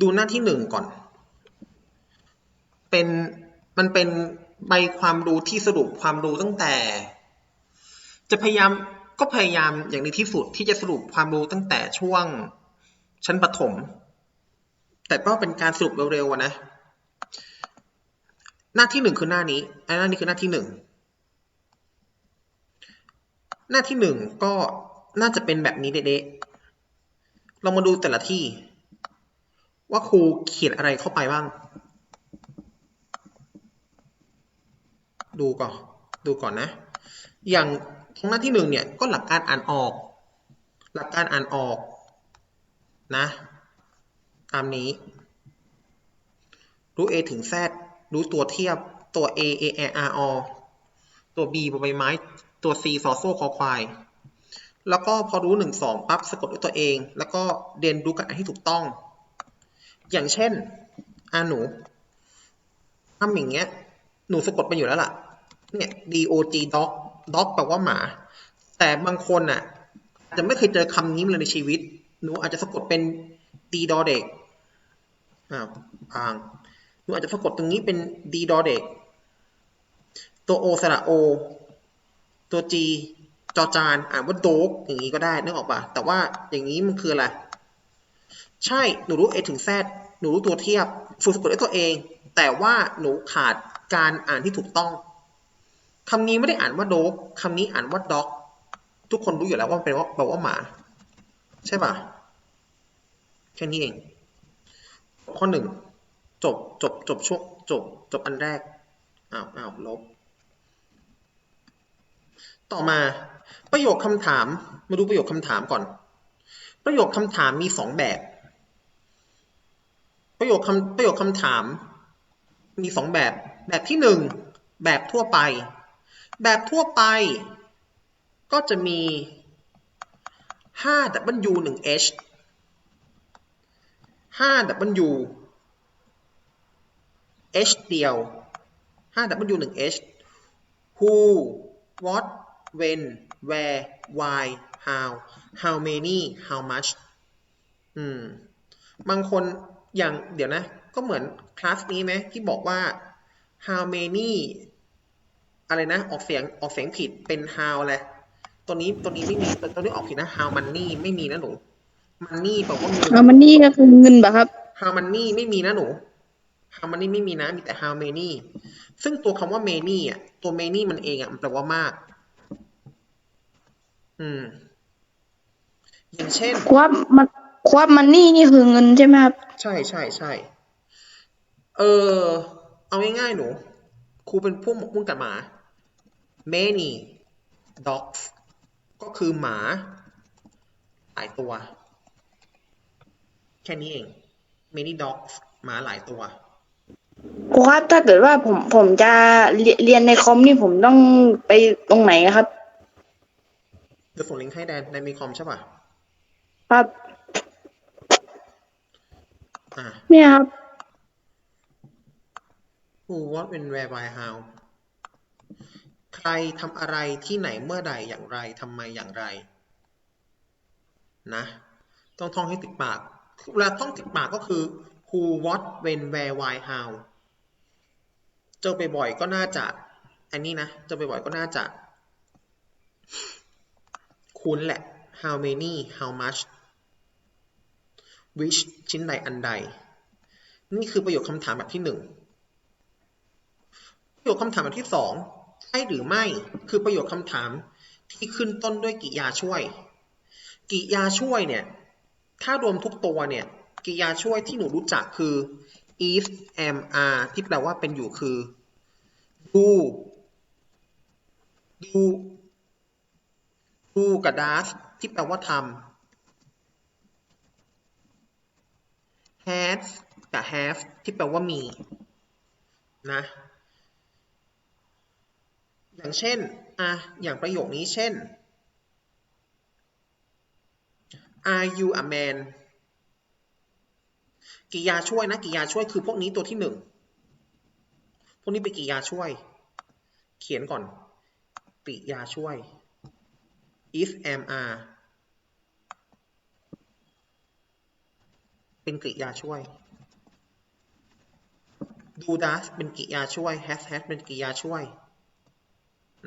ดูหน้าที่หนึ่งก่อน เป็นมันเป็นใบความรู้ที่สรุปความรู้ตั้งแต่ จะพยายามก็พยายามอย่างดีที่สุดที่จะสรุปความรู้ตั้งแต่ช่วงชั้นประถม แต่ก็เป็นการสรุปเร็วๆนะ หน้าที่หนึ่งคือหน้านี้ไอันหน้านี้คือหน้าที่หนึ่งหน้าที่หนึ่งก็น่าจะเป็นแบบนี้เด๊ะ เรามาดูแต่ละที่ ว่าครูเขียนอะไรเข้าไปบ้าง ดูก่อน ดูก่อนนะ อย่างตรงหน้าที่หนึ่งเนี่ยก็หลักการอ่านออก หลักการอ่านออกนะ ตามนี้ รู้ A ถึง Z รู้ตัวเทียบตัว A A A R O ตัว B บใบไม้ ตัว C ซอโซ่คอควาย แล้วก็พอรู้หนึ่งสองปั๊บสะกดด้วยตัวเอง แล้วก็เรียนรู้กันให้ถูกต้อง อย่างเช่นอาหนูทำอย่างเงี้ย หนูสะกดไปอยู่แล้วล่ะ เนี่ย D O G dog dog แปลว่าหมา แต่บางคนอะอาจจะไม่เคยเจอคำนี้เลยในชีวิต หนูอาจจะสะกดเป็น D ดอเด็กอ้าวพาง หนูอาจจะสะกดตรงนี้เป็น D ดอเด็ก ตัว O สระ O ตัว G จอจานอ่านว่าโดกอย่างนี้ก็ได้นึกออกปะแต่ว่าอย่างนี้มันคืออะไร ใช่หนูรู้ A ถึง Z หนูรู้ตัวเทียบฝึกสะกดด้วยตัวเอง แต่ว่าหนูขาดการอ่านที่ถูกต้องคำนี้ไม่ได้อ่านว่าโดกคำนี้อ่านว่าด็อก ทุกคนรู้อยู่แล้วว่าเป็นว่าแปลว่าหมา ใช่ปะแค่นี้เอง ข้อหนึ่งจบจบจบช่วงจบจบอันแรกอ้าวอ้าวลบ ต่อมาประโยคคำถาม มาดูประโยคคำถามก่อน ประโยคคำถามมีสองแบบ ประโยคคำประโยคคำถามมีสองแบบ แบบที่หนึ่งแบบทั่วไป แบบทั่วไปก็จะมี 5W 1H 5W H เดียว 5W 1H who what when where why how how many how much อืม บางคนอย่างเดี๋ยวนะ ก็เหมือนคลาสนี้ไหมที่บอกว่า how many อะไรนะ ออกเสียงออกเสียงผิดเป็น how อะไรตัวนี้ตัวนี้ไม่มีตัวนี้ออกผิดนะ how money ไม่มีนะหนู money แปลว่าเงินเอามันนี่ก็คือเงินปะครับ how many ไม่มีนะหนู how many ไม่มีนะ มีแต่ how many ซึ่งตัวคำว่า many อะ ตัว many มันเองอะ มันแปลว่ามาก อืม อย่างเช่น ควับมันควับมันนี่นี่คือเงินใช่ไหมครับ ใช่ใช่ใช่เออ เอาง่ายๆหนู ครูเป็นผู้หมกมุ่นกับหมา many dogs ก็คือหมาหลายตัว แค่นี้เอง many dogs หมาหลายตัวครูครับถ้าเกิดว่าผมผมจะเรียเรียนในคอมนี่ผมต้องไปตรงไหนครับ เดี๋ยวส่งลิงก์ให้แดนในมีคอมใช่ป่ะ ครับอ่า เนี่ยครับ who what when where why how ใครทำอะไรที่ไหนเมื่อใดอย่างไรทำไมอย่างไร นะ ต้องท่องให้ติดปากเวลาท่องติดปากก็คือ who what when where why how เจอบ่อยๆก็น่าจะ อันนี้นะ เจอบ่อยๆก็น่าจะ คุ้นแหละ how many how much which ชิ้นใดอันใด นี่คือประโยคคำถามแบบที่หนึ่งประโยคคำถามแบบที่สองใช่หรือไม่คือประโยคคำถามที่ขึ้นต้นด้วยกิยาช่วย กิยาช่วยเนี่ย ถ้ารวมทุกตัวเนี่ย กิยาช่วยที่หนูรู้จักคือ is am are ที่แปลว่าเป็นอยู่คือ do do do กับ does ที่แปลว่าทำ has กับ have ที่แปลว่ามี นะ อย่างเช่นอะอย่างประโยคนี้เช่น Are you a man กิยาช่วยนะกิยาช่วยคือพวกนี้ตัวที่หนึ่งพวกนี้เป็นกิยาช่วย เขียนก่อนกริยาช่วย if am are เป็นกริยาช่วย do does เป็นกริยาช่วย has has เป็นกริยาช่วย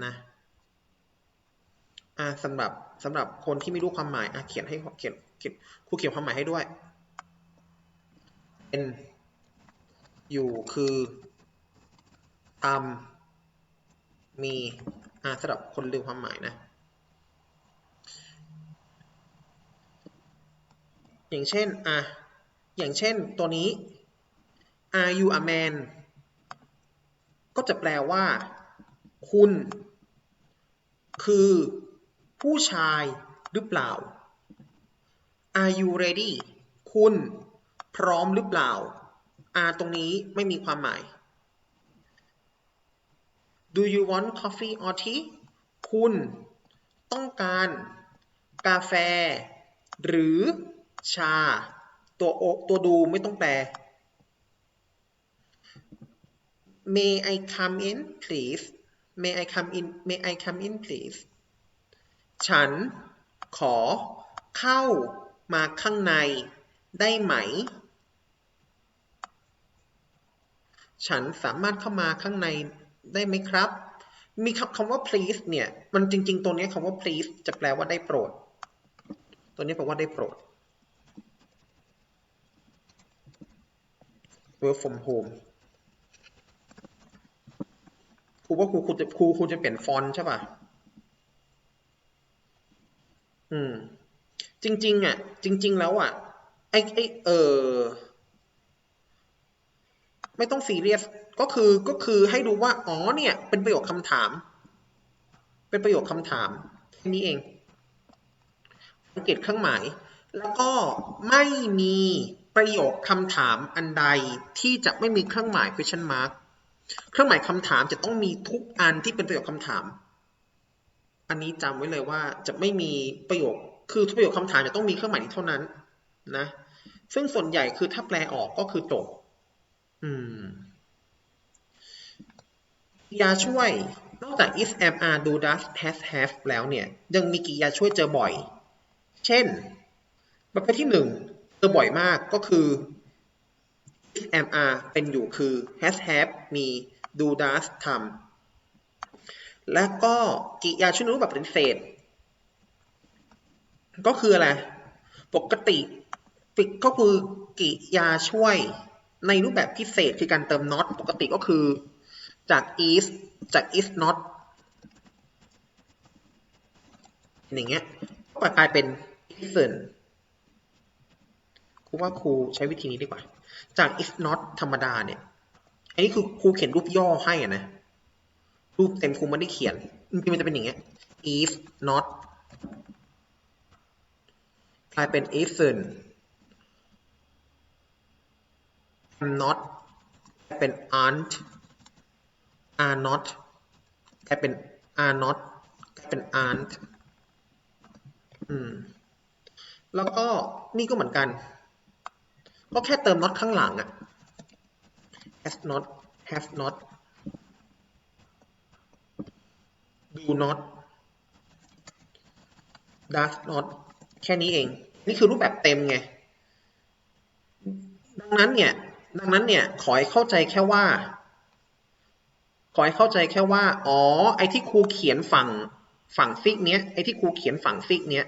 นะอ่าสำหรับสำหรับคนที่ไม่รู้ความหมายอะเขียนให้เขียนเขียนครูเขียนความหมายให้ด้วยเป็นอยู่คือทำมีอ่าสำหรับคนลืมความหมายนะ อย่างเช่นอะอย่างเช่นตัวนี้ are you a man ก็จะแปลว่า คุณ คือผู้ชายหรือเปล่า Are you ready คุณ พร้อมหรือเปล่า are ตรงนี้ไม่มีความหมาย Do you want coffee or tea คุณ ต้องการ กาแฟ หรือ ชา ตัวโอตัวดูไม่ต้องแปล May I come in please May I come in May I come in please ฉันขอเข้ามาข้างในได้ไหม ฉันสามารถเข้ามาข้างในได้ไหมครับ มีคำคำว่า please เนี่ย มันจริง ๆ ตัวนี้คำว่า please จะแปลว่าได้โปรด ตัวนี้แปลว่าได้โปรด work from home ครูว่าครูครูจะครูครูจะเปลี่ยนฟอนต์ใช่ป่ะ อืม จริง ๆ อะ จริง ๆ แล้วอะ ไอ้ไอ้เออ ไม่ต้องซีเรียส ก็คือ ก็คือให้ดูว่า อ๋อ เนี่ย เป็นประโยคคำถาม เป็นประโยคคำถามแค่นี้เองสังเกตเครื่องหมาย แล้วก็ไม่มี ประโยคคำถามอันใดที่จะไม่มีเครื่องหมาย question mark เครื่องหมายคำถามจะต้องมีทุกอันที่เป็นประโยคคำถาม อันนี้จำไว้เลยว่าจะไม่มีประโยค คือทุกประโยคคำถามจะต้องมีเครื่องหมายนี้เท่านั้นนะ ซึ่งส่วนใหญ่คือถ้าแปลออกก็คือจบ อืมกิยาช่วย นอกจาก if am are do does has have แล้วเนี่ย ยังมีกริยาช่วยเจอบ่อย เช่น ประเภทที่หนึ่ง เจอบ่อยมากก็คือ MR เป็นอยู่คือ has have มี do does ทำและก็กิยาช่วยในรูปแบบปฏิเสธก็คืออะไร ปกติก็คือกิยาช่วยในรูปแบบพิเศษคือการเติม not ปกติก็คือจาก is จาก is not อย่างเงี้ยก็กลายเป็น isn't ครูว่าครูใช้วิธีนี้ดีกว่า จาก is not ธรรมดาเนี่ย อันนี้คือครูเขียนรูปย่อให้อะนะ รูปเต็มครูไม่ได้เขียนจริงมันจะเป็นอย่างเงี้ย is not กลายเป็น isn't am not กลายเป็น aren't are not กลายเป็น are not กลายเป็น aren't อืม แล้วก็นี่ก็เหมือนกัน ก็แค่เติม not ข้างหลังอะ has not have not do not does not แค่นี้เอง นี่คือรูปแบบเต็มไง ดังนั้นเนี่ย ดังนั้นเนี่ย ขอให้เข้าใจแค่ว่า ขอให้เข้าใจแค่ว่า อ๋อ ไอ้ที่ครูเขียนฝั่งฝั่งซิกเนี้ย ไอ้ที่ครูเขียนฝั่งซิกเนี้ย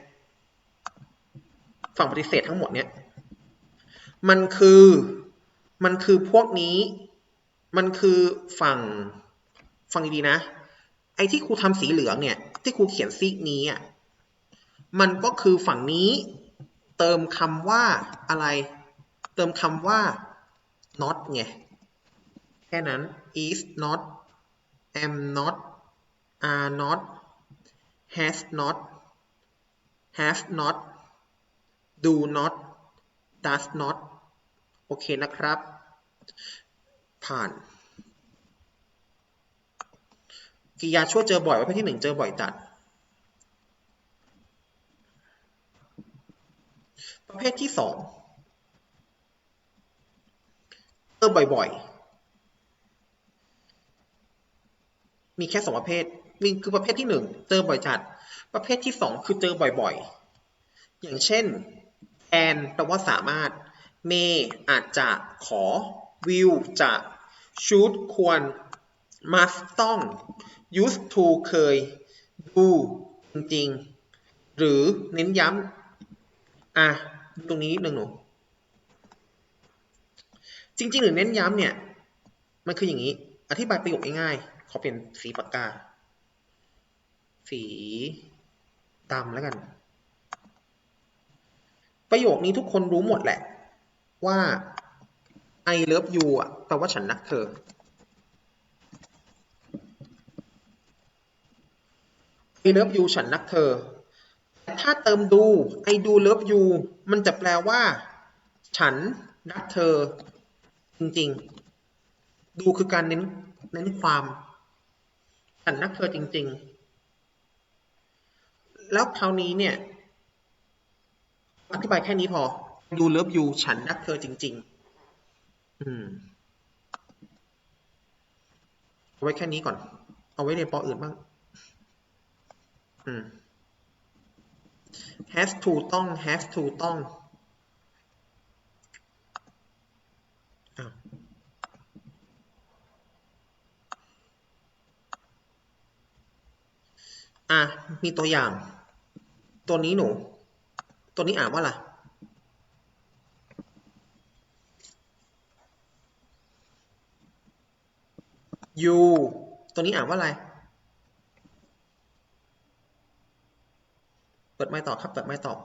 ฝั่งปฏิเสธทั้งหมดเนี้ย มันคือ มันคือพวกนี้ มันคือฝั่ง ฟังดีๆนะ ไอ้ที่ครูทำสีเหลืองเนี่ย ที่ครูเขียนซีกนี้อะ มันก็คือฝั่งนี้ เติมคำว่าอะไร เติมคำว่า not ไง แค่นั้น is not am not are not has not have not do not does not โอเคนะครับ ผ่านกริยาช่วยเจอบ่อยประเภทที่หนึ่งเจอบ่อยจัด ประเภทที่สองเจอบ่อยๆ มีแค่สองประเภทมีคือประเภทที่หนึ่งเจอบ่อยจัด ประเภทที่สองคือเจอบ่อยๆ อย่างเช่น can แปลว่าสามารถ may อาจจะขอ will จะ should ควร must ต้อง used to เคย do จริง ๆ หรือเน้นย้ำ อะ ตรงนี้นิดนึงหนู จริง ๆ หรือเน้นย้ำเนี่ย มันคืออย่างนี้ อธิบายประโยคง่ายๆ ขอเปลี่ยนสีปากกา สีดำแล้วกัน ประโยคนี้ทุกคนรู้หมดแหละ ว่า I love you อะแปลว่าฉันรักเธอ I love you ฉันรักเธอ แต่ถ้าเติมดู I do love you มันจะแปลว่า ฉันรักเธอ จริงๆ ดูคือการเน้นเน้นความ ฉันรักเธอจริง ๆ แล้วคราวนี้เนี่ย อธิบายแค่นี้พอ ดูเลิฟยูฉันรักเธอจริง ๆ อืมเอาไว้แค่นี้ก่อน เอาไว้ในปออื่นบ้าง อืม has to ต้อง has to ต้องอ้าวอะ มีตัวอย่าง ตัวนี้หนู ตัวนี้อ่านว่าอะไร you ตัวนี้อ่านว่าอะไร เปิดไม้ตอบครับ เปิดไม้ตอบ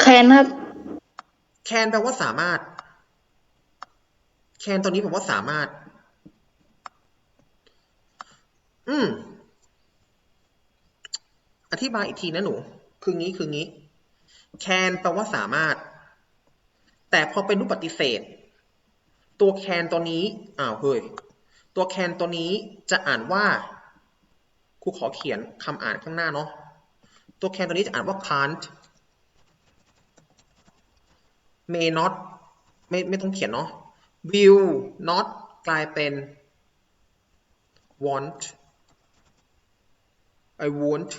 แคนครับ can แปลว่าสามารถ can ตัวนี้แปลว่าสามารถ อืม อธิบายอีกทีนะหนู คืองี้ คืองี้ can แปลว่าสามารถ แต่พอเป็นรูปปฏิเสธ ตัว can ตัวนี้อ้าวเฮ้ยตัว can ตัวนี้จะอ่านว่าครูขอเขียนคำอ่านข้างหน้าเนาะตัว can ตัวนี้จะอ่านว่า can't may not ไม่ไม่ต้องเขียนเนาะ will not กลายเป็น want I won't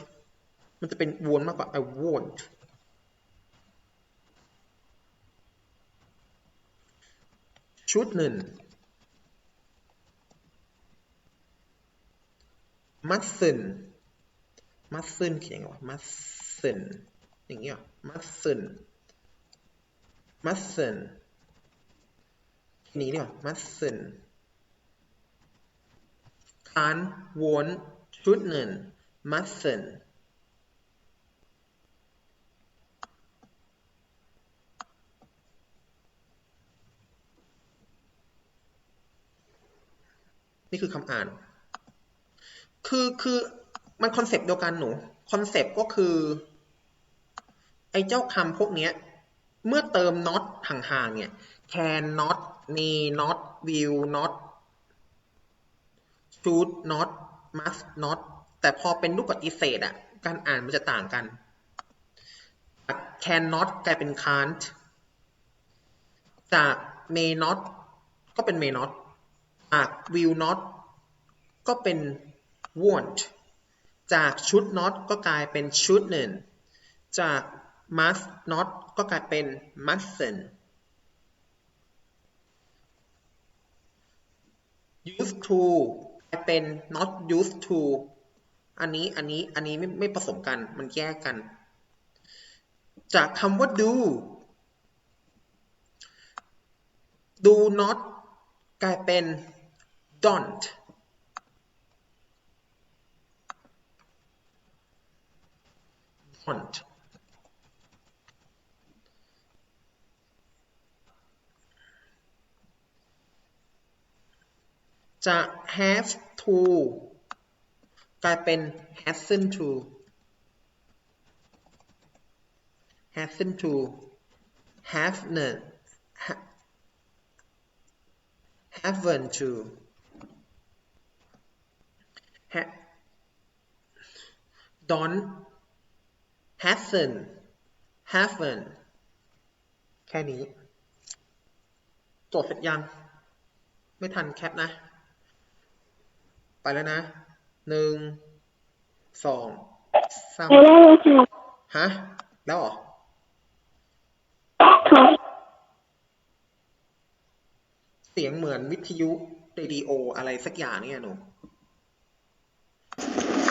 มันจะเป็น won't มากกว่า I won't ชุดหนึ่ง มัสซึน มัสซึนเขียนว่ามัสซึน อย่างเงี้ย มัสซึน มัสซึนนี่เนี่ยมัสซึนคานวนชุดหนึ่งมัสซึน นี่คือคำอ่าน คือคือมันคอนเซปต์เดียวกันหนู คอนเซปต์ก็คือ ไอ้เจ้าคำพวกเนี้ยเมื่อเติม not ห่างๆเนี่ย can not need not will not should not must not แต่พอเป็นรูปปฏิเสธอะการอ่านมันจะต่างกัน can not กลายเป็น can't จาก may not ก็เป็น may not จาก will not ก็เป็น won't จาก should not ก็กลายเป็น shouldn't จาก must not ก็กลายเป็น mustn't used to กลายเป็น not used to อันนี้ อันนี้ อันนี้ไม่ไม่ผสมกัน มันแยกกัน จากคำว่า do do not กลายเป็น don't don't จาก have to กลายเป็น hasn't to hasn't to haven't ha- haven't to ha- don't hasn't haven't แค่นี้ จดเสร็จยัง ไม่ทันแคปนะ ไปแล้วนะ หนึ่ง สองสามไปได้เลยค่ะฮะ แล้วเหรอ ค่ะเสียงเหมือนวิทยุเรดิโออะไรสักอย่างเนี่ยหนู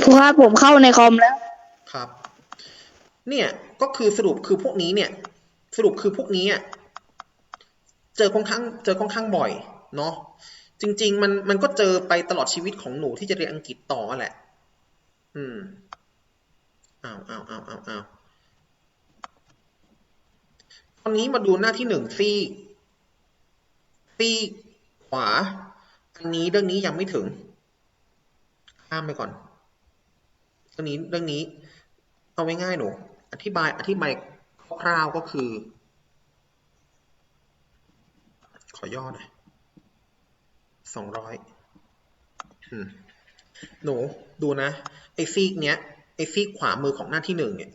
ครูครับผมเข้าในคอมแล้ว ครับ เนี่ยก็คือสรุปคือพวกนี้เนี่ย สรุปคือพวกนี้อะเจอค่อนข้างเจอค่อนข้างบ่อยเนาะจริง ๆ มันมันก็เจอไปตลอดชีวิตของหนูที่จะเรียนอังกฤษต่อแหละ อืมอ้าวอ้าวอ้าวอ้าวอ้าวตอนนี้มาดูหน้าที่หนึ่งซีซีขวา อันนี้เรื่องนี้ยังไม่ถึง ข้ามไปก่อน เรื่องนี้เรื่องนี้เอาไว้ง่ายหนูอธิบายอธิบายคร่าวๆก็คือ ขอย่อหน่อยสองร้อยหนูดูนะไอ้ซีกเนี้ยไอ้ซีกขวามือของหน้าที่หนึ่งเนี่ย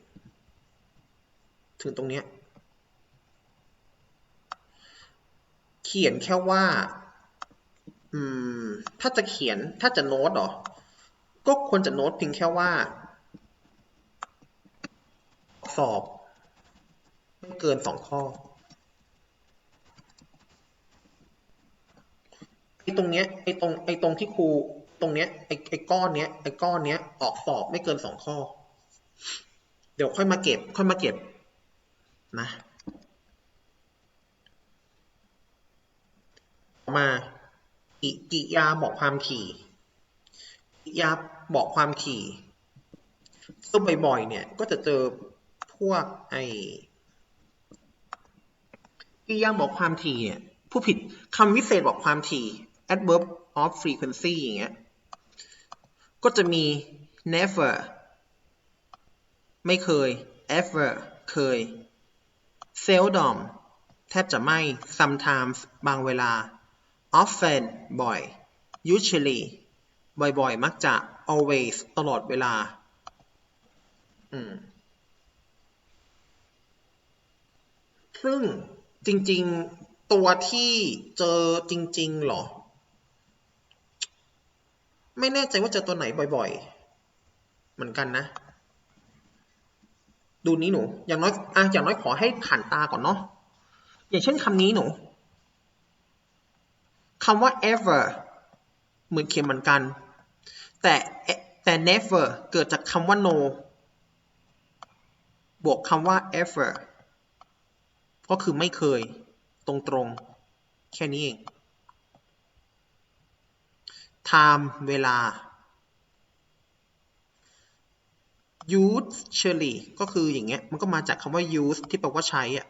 ถึงตรงเนี้ยเขียนแค่ว่า อืม ถ้าจะเขียนถ้าจะโน้ตหรอ ก็ควรจะโน้ตเพียงแค่ว่า สอบไม่เกินสองข้อไอ้ตรงเนี้ยไอ้ตรงไอ้ตรงที่ครูตรงเนี้ยไอ้ไอ้ก้อนเนี้ยไอ้ก้อนเนี้ยออกสอบไม่เกินสองข้อ เดี๋ยวค่อยมาเก็บ ค่อยมาเก็บนะมากิกิยาบอกความถี่กิยา บอกความถี่ซึ่งบ่อยๆ เนี่ยก็จะเจอพวกไอกิยาบอกความถี่เนี่ยผู้ผิดคำวิเศษบอกความถี่ adverb of frequency อย่างเงี้ยก็จะมี never ไม่เคย ever เคย seldom แทบจะไม่ sometimes บางเวลา often บ่อย usually บ่อยๆ มักจะ always ตลอดเวลา อืม ซึ่งจริง ๆ ตัวที่เจอจริง ๆ หรอ ไม่แน่ใจว่าเจอตัวไหนบ่อย ๆ เหมือนกันนะ ดูนี้หนู อย่างน้อยอะอย่างน้อยขอให้ผ่านตาก่อนเนาะ อย่างเช่นคำนี้หนูคำว่า ever เหมือนเขียนเหมือนกัน แต่แต่ never เกิดจากคำว่า no บวกคำว่า ever ก็คือไม่เคย ตรงๆ แค่นี้เอง time เวลา usually ก็คืออย่างเงี้ย มันก็มาจากคำว่า use ที่แปลว่าใช้อะ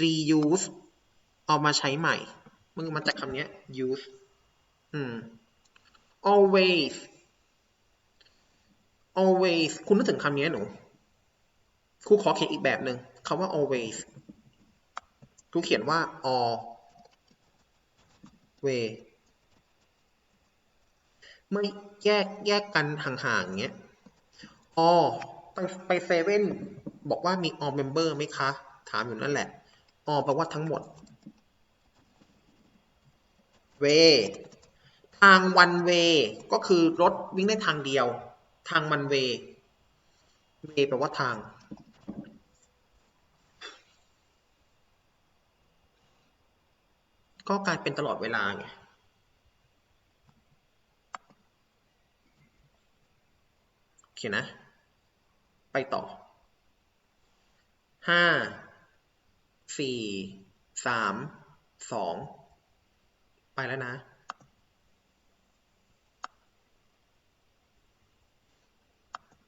reuse เอามาใช้ใหม่ มันมาจากคำนี้ use อืม always always คุณนึกถึงคำนี้หนูครูขอเขียนอีกแบบหนึ่งคำว่า always ครูเขียนว่า always เมื่อแยกแยกกันห่างๆอย่างเงี้ย all ไปไปเซเว่นบอกว่ามี all member ไหมคะ ถามอยู่นั่นแหละ all แปลว่าทั้งหมด way ทาง one way ก็คือรถวิ่งได้ทางเดียว ทาง one way way แปลว่าทาง ก็กลายเป็นตลอดเวลาไงโอเคนะ ไปต่อห้าสี่สามสองไปแล้วนะ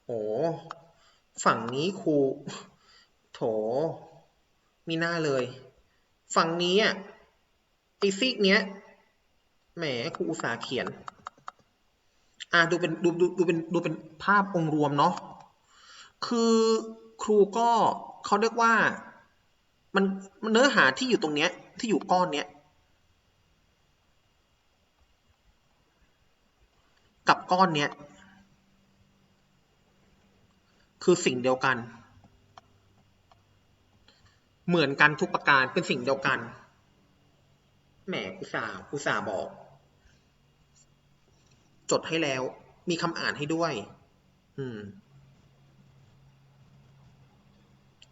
โอ้ ฝั่งนี้ครูโถ มีหน้าเลย ฝั่งนี้อะไอซีกเนี้ยแหมครูอุตสาห์เขียน อะดูเป็นดูดูดูเป็นดูเป็นภาพองค์รวมเนาะคือครูก็เขาเรียกว่ามันมันเนื้อหาที่อยู่ตรงเนี้ยที่อยู่ก้อนเนี้ยกับก้อนเนี้ย คือสิ่งเดียวกัน เหมือนกันทุกประการเป็นสิ่งเดียวกัน แหมอุตส่าห์อุตส่าบอก จดให้แล้ว มีคำอ่านให้ด้วย อืม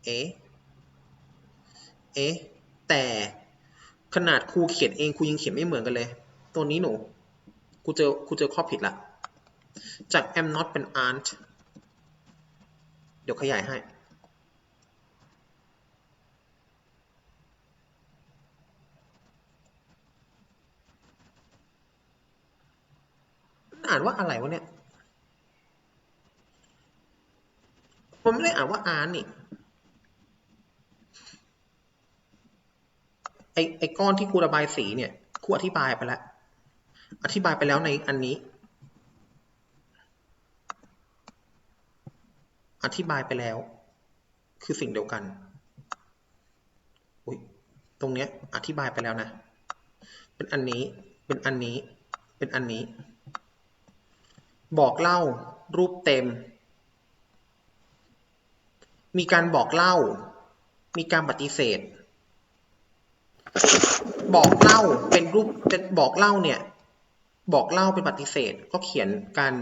เอ๊ะ เอ๊ะ แต่ขนาดครูเขียนเองครูยังเขียนไม่เหมือนกันเลย ตัวนี้หนูครูเจอครูเจอข้อผิดละ จาก am not เป็น aren't ดี๋ยวขยายให้ อ่านว่าอะไรวะเนี่ย ผมไม่ได้อ่านว่าอาร์นี่ ไอไอก้อนที่ครูระบายสีเนี่ยคูอธิบายไปแล้ว อธิบายไปแล้วในอันนี้ อธิบายไปแล้ว คือสิ่งเดียวกันอยตรงเนี้ยอธิบายไปแล้วนะ เป็นอันนี้ เป็นอันนี้ เป็นอันนี้ บอกเล่ารูปเต็ม มีการบอกเล่า มีการปฏิเสธ บอกเล่าเป็นรูปเป็นบอกเล่าเนี่ย บอกเล่าเป็นปฏิเสธ ก็เขียนการ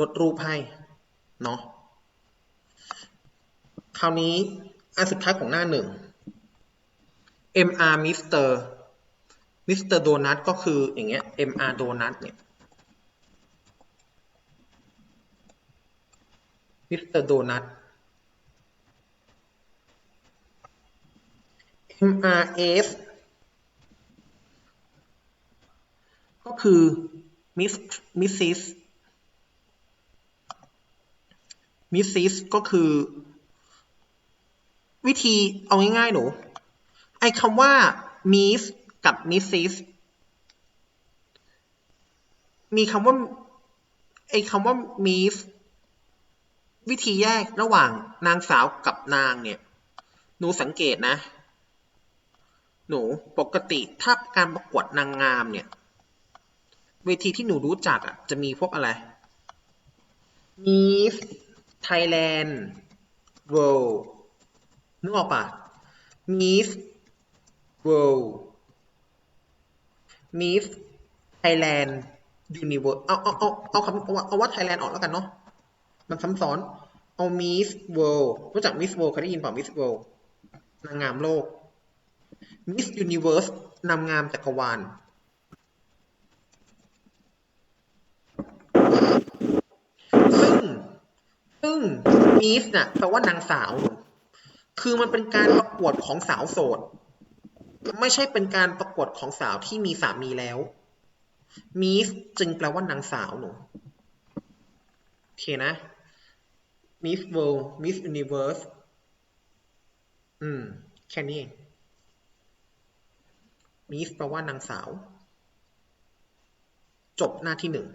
ลดรูปให้ เนาะคราวนี้อันสุดท้ายของหน้าหนึ่ง MR Mr. Mr. Donut ก็คืออย่างเงี้ย MR Donut เนี่ย Mr. Donut MRS ก็คือ Miss Mrs. Mrs. ก็คือ วิธีเอาง่ายๆหนู ไอ้คำว่า Miss กับ Mrs. มีคำว่าไอ้คำว่า Miss วิธีแยกระหว่างนางสาวกับนางเนี่ย หนูสังเกตนะ หนูปกติถ้าการประกวดนางงามเนี่ย เวทีที่หนูรู้จักอะ จะมีพวกอะไร Miss Thailand World นึกออกปะ Miss World Miss Thailand Universe เอาเอาเอาเอาคำเอาเอาว่า Thailand ออกแล้วกันเนาะ มันซ้ำซ้อน เอา Miss World รู้จัก Miss World เคยได้ยินเปล่า Miss World นางงามโลก Miss Universe นางงามจักรวาล ซึ่ง ซึ่ง Miss น่ะแปลว่านางสาว คือมันเป็นการประกวดของสาวโสด ไม่ใช่เป็นการประกวดของสาวที่มีสามีแล้ว Miss จึงแปลว่านางสาวหนูโอเคนะ Miss World Miss Universe อืม แค่นี้เอง Miss แปลว่านางสาว จบหน้าที่หนึ่ง